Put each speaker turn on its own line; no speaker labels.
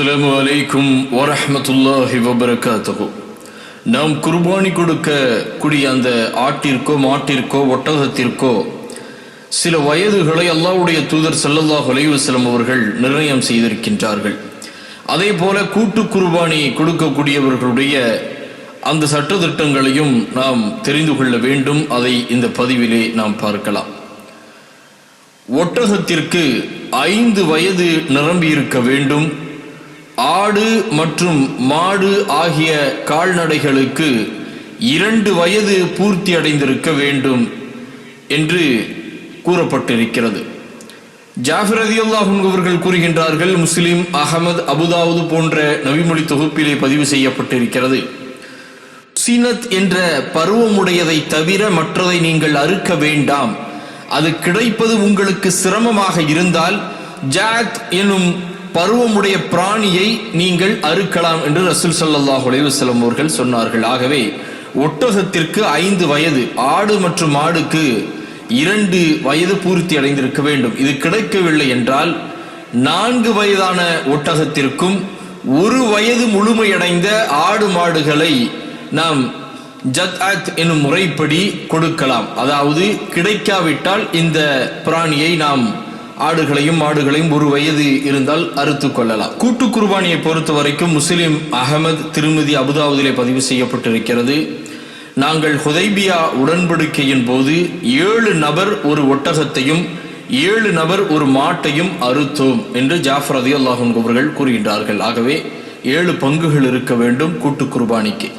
அஸ்லாம் வலைக்கும் வரஹ்மத்துல்லாஹி வபரகாத்துஹு. நாம் குர்பானி கொடுக்க கூடிய அந்த ஆட்டிற்கோ மாட்டிற்கோ ஒட்டகத்திற்கோ சில வயதுகளை அல்லாவுடைய தூதர் ஸல்லல்லாஹு அலைவசலம் அவர்கள் நிர்ணயம் செய்திருக்கின்றார்கள். அதே போல கூட்டு குர்பானி கொடுக்கக்கூடியவர்களுடைய அந்த சட்டத்திட்டங்களையும் நாம் தெரிந்து கொள்ள வேண்டும். அதை இந்த பதிவிலே நாம் பார்க்கலாம். ஒட்டகத்திற்கு ஐந்து வயது நிரம்பியிருக்க வேண்டும். ஆடு மற்றும் மாடு ஆகிய கால்நடைகளுக்கு இரண்டு வயது பூர்த்தி அடைந்திருக்க வேண்டும் என்று கூறப்பட்டிருக்கிறது. ஜாஃபர் ரதியுல்லாஹு அவர்கள் கூறுகின்றார்கள் முஸ்லிம் அகமது அபுதாவுது போன்ற நவிமொழி தொகுப்பிலே பதிவு செய்யப்பட்டிருக்கிறது. சீனத் என்ற பருவமுடையதை தவிர மற்றதை நீங்கள் அறுக்க வேண்டாம். அது கிடைப்பது உங்களுக்கு சிரமமாக இருந்தால் ஜாத் எனும் பருவமுடைய பிராணியை நீங்கள் அறுக்கலாம் என்று ரசூல் சல்லாஹ் உலைவசலம் அவர்கள் சொன்னார்கள். ஆகவே ஒட்டகத்திற்கு ஐந்து வயது ஆடு மற்றும் மாடுக்கு இரண்டு வயது பூர்த்தி அடைந்திருக்க வேண்டும். இது கிடைக்கவில்லை என்றால் நான்கு வயதான ஒட்டகத்திற்கும் ஒரு வயது முழுமையடைந்த ஆடு மாடுகளை நாம் ஜத்அத் என்னும் முறைப்படி கொடுக்கலாம். அதாவது கிடைக்காவிட்டால் இந்த பிராணியை நாம் ஆடுகளையும் மாடுகளையும் ஒரு வயது இருந்தால் அறுத்து கொள்ளலாம். கூட்டு குர்பானியை பொறுத்த வரைக்கும் முஸ்லிம் அகமது திருமதி அபுதாபுதிலே பதிவு செய்யப்பட்டிருக்கிறது. நாங்கள் ஹுதைபியா உடன்படிக்கையின் போது ஏழு நபர் ஒரு ஒட்டகத்தையும் ஏழு நபர் ஒரு மாட்டையும் அறுத்தோம் என்று ஜாஃபர் அதி அல்லாஹன் அவர்கள் கூறுகின்றார்கள். ஆகவே ஏழு பங்குகள் இருக்க வேண்டும் கூட்டு குர்பானிக்கு.